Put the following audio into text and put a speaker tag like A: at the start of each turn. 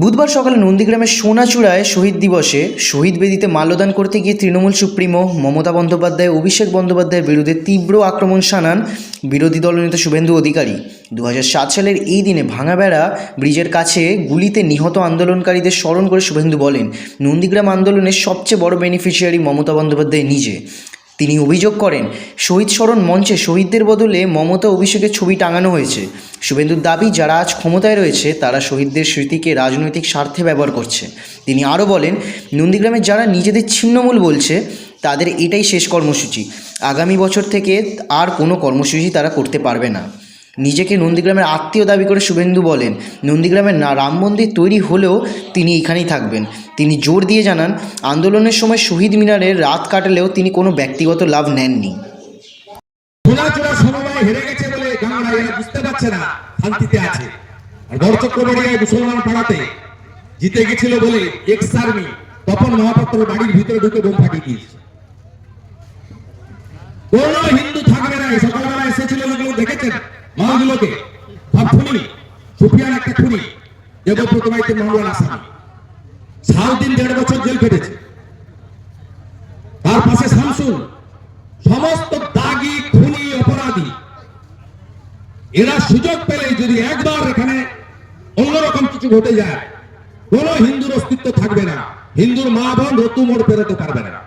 A: বুধবার সকালে নন্দীগ্রামের সোনাচূড়ায় শহীদ দিবসে শহীদ বেদিতে মাল্যদান করতে গিয়ে তৃণমূল সুপ্রিমো মমতা বন্দ্যোপাধ্যায়, অভিষেক বন্দ্যোপাধ্যায়ের বিরুদ্ধে তীব্র আক্রমণ শানান বিরোধী দলনেতা শুভেন্দু অধিকারী। দু সালের এই দিনে ভাঙাবেড়া ব্রিজের কাছে গুলিতে নিহত আন্দোলনকারীদের স্মরণ করে শুভেন্দু বলেন, নন্দীগ্রাম আন্দোলনের সবচেয়ে বড় বেনিফিশিয়ারি মমতা বন্দ্যোপাধ্যায় নিজে। তিনি অভিযোগ করেন, শহীদ স্মরণ মঞ্চে শহীদদের বদলে মমতা অভিষেকের ছবি টাঙানো হয়েছে। শুভেন্দুর দাবি, যারা আজ ক্ষমতায় রয়েছে, তারা শহীদদের স্মৃতিকে রাজনৈতিক স্বার্থে ব্যবহার করছে। তিনি আরও বলেন, নন্দীগ্রামের যারা নিজেদের ছিন্নমূল বলছে, তাদের এটাই শেষ কর্মসূচি। আগামী বছর থেকে আর কোনো কর্মসূচি তারা করতে পারবে না। নিজেকে নন্দীগ্রামের আত্মীয় দাবি করে শুভেন্দু বলেন, নন্দীগ্রামের না, রাম মন্দির তৈরি হলেও তিনি এখানেই থাকবেন। তিনি জোর দিয়ে জানান, আন্দোলনের সময় শহীদ মিনারে রাত কাটালেও তিনি কোনো ব্যক্তিগত লাভ নেননি।
B: জিতে গেছিল বলে এক্স আর্মি তপন মহাপাত্র বাড়ির ভিতরে ঢুকে বোম ফাটিয়ে দিয়েছে। কোন হিন্দু থাকবে না সকালবেলা এসেছিল দেখেছেন? মাগুলোকে সব খুনি, সুফিয়ান একটা খুনি দেবব্রত মাইতে মামলার আসামি সাউদিন দেড় বছর জেল কেটেছে। তার পাশে শামসুল, সমস্ত দাগি, খুনি, অপরাধী। এরা সুযোগ পেলে যদি একবার এখানে অন্যরকম কিছু ঘটে যায়, কোন হিন্দুর অস্তিত্ব থাকবে না। হিন্দুর মা বোন রতু মোড় পেরোতে পারবে না।